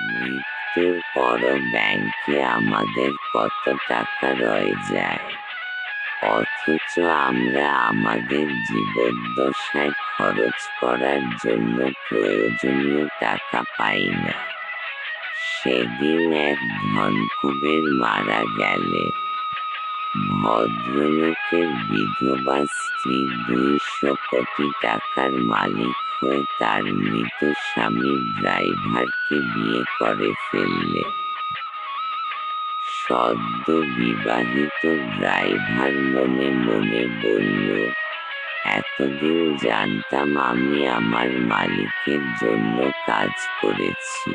মৃত্যুর পরও ব্যাংকে আমাদের কত টাকা রয়ে যায়? অথচ আমরা আমাদের জীবদ্দশায় খরচ করার জন্য প্রয়োজনীয় টাকা পাই না। সেদিন এক ধনকুবের মারা গেলে। ভদ্রলোকের বিধবা স্ত্রী দুইশো কোটি টাকার মালিক হয়ে তার মৃত স্বামীর ড্রাইভারকে বিয়ে করে ফেললে। সদ্য বিবাহিত ড্রাইভার মনে মনে বলল, এতদিন জানতাম আমি আমার মালিকের জন্য কাজ করেছি।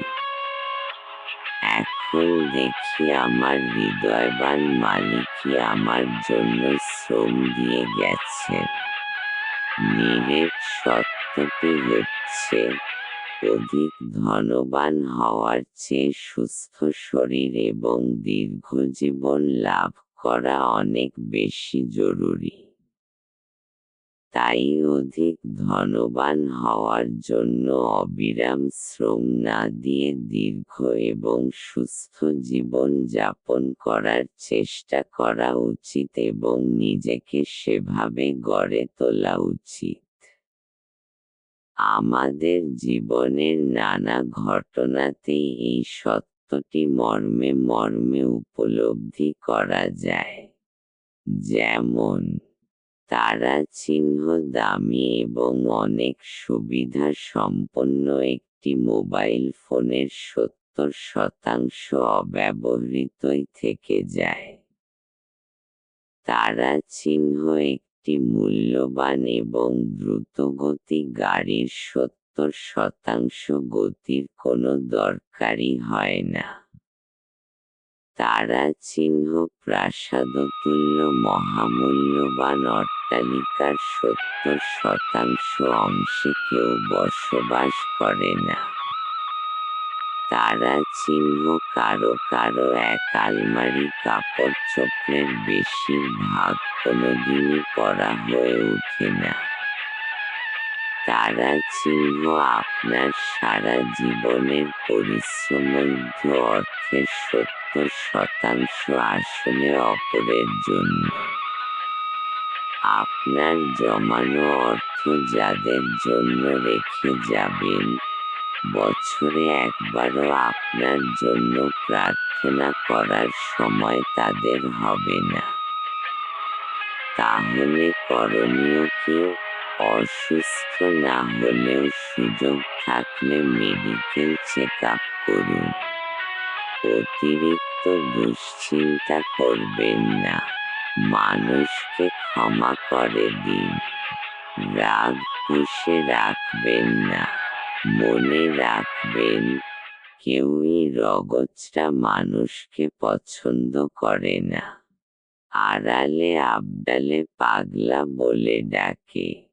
এখন দেখি আমার হৃদয়বান মালিকই আমার জন্য শ্রম দিয়ে গেছে। নিরেট সত্যটি হচ্ছে অধিক ধনবান হওয়ার চেয়ে সুস্থ শরীর এবং দীর্ঘ জীবন লাভ করা অনেক বেশি জরুরি। তাই অধিক ধনবান হওয়ার জন্য অবিরাম শ্রম না দিয়ে দীর্ঘ এবং সুস্থ জীবন যাপন করার চেষ্টা করা উচিত এবং নিজেকে সেভাবে গড়ে তোলা উচিত। আমাদের জীবনের নানা ঘটনাতেই এই সত্যটি মর্মে মর্মে উপলব্ধি করা যায়। যেমন, তারা চিহ্ন দামি এবং অনেক সুবিধা সম্পন্ন একটি মোবাইল ফোনের সত্তর শতাংশ অব্যবহৃতই থেকে যায়। তারা চিহ্ন একটি মূল্যবান এবং দ্রুতগতি গাড়ির সত্তর শতাংশ গতির কোনো দরকারই হয় না। তারা চিহ্ন প্রাসাদতুল্য মহামূল্যবান অট্টালিকার সত্তর শতাংশ অংশে কেউ বসবাস করে না। তারা চিহ্ন কারও কারও এক আলমারি কাপড় চোপড়ের বেশিরভাগ কোনোদিনই পরা হয়ে ওঠে না। তারা চিহ্ন আপনার সারা জীবনের পরিশ্রমদ্ধ অর্থের সত্তর শতাংশ আসলে অপরের জন্য। আপনার জমানো অর্থ যাদের জন্য রেখে যাবেন বছরে একবারও আপনার জন্য প্রার্থনা করার সময় তাদের হবে না। তাহলে করণীয় কি? অসুস্থ না হলেও সুযোগ থাকলে মেডিকেল চেক আপ করুন। অতিরিক্ত দুশ্চিন্তা করবেন না। মানুষকে ক্ষমা করে দিন। রাগ পুষে রাখবেন না। মনে রাখবেন, কেউই রগজটা মানুষকে পছন্দ করে না। আড়ালে আবডালে পাগলা বলে ডাকে।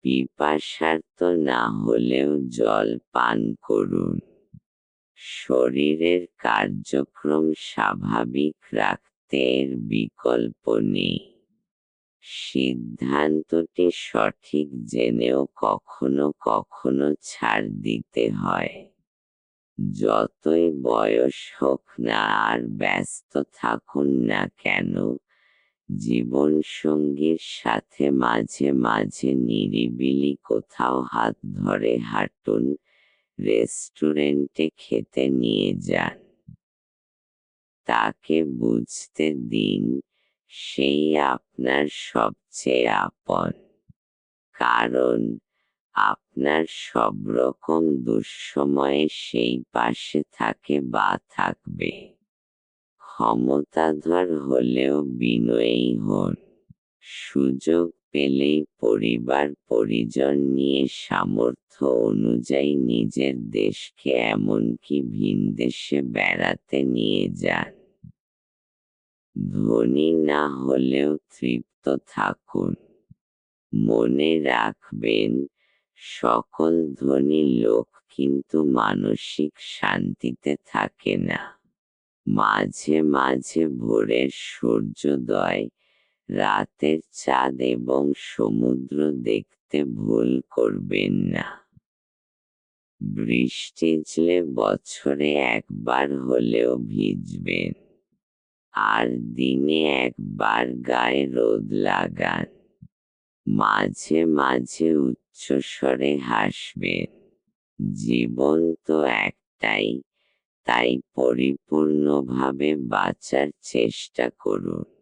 পিপাসার্ত না হলেও জল পান করুন। শরীরের কার্যক্রম স্বাভাবিক রাখতে এর বিকল্প নেই। সিদ্ধান্তটি সঠিক জেনেও কখনো কখনো ছাড় দিতে হয়। যতই বয়স হোক না আর ব্যস্ত থাকুন না কেন, জীবনসঙ্গীর সাথে মাঝে মাঝে নিরিবিলি কোথাও হাত ধরে হাঁটুন, রেস্টুরেন্টে খেতে নিয়ে যান। তাকে বুঝতে দিন সেই আপনার সবচেয়ে আপন। কারণ আপনার সব রকম দুঃসময়ে সেই পাশে থাকে বা থাকবে। ক্ষমতাধর হলেও বিনয়ী হন। সুযোগ পেলেই পরিবার পরিজন নিয়ে সামর্থ্য অনুযায়ী নিজের দেশকে এমনকি ভিন দেশে বেড়াতে নিয়ে যান। ধনী না হলেও তৃপ্ত থাকুন। মনে রাখবেন, সকল ধনী লোক কিন্তু মানসিক শান্তিতে থাকে না। মাঝে মাঝে ভোরের সূর্যোদয়, রাতের চাঁদ এবং সমুদ্র দেখতে ভুল করবেন না। বৃষ্টিজলে বছরে একবার হলেও ভিজবেন। আর দিনে একবার গায়ে রোদ লাগান। মাঝে মাঝে উচ্চস্বরে হাসবেন জীবন তো একটাই, তাই পরিপূর্ণভাবে বাঁচার চেষ্টা করুন।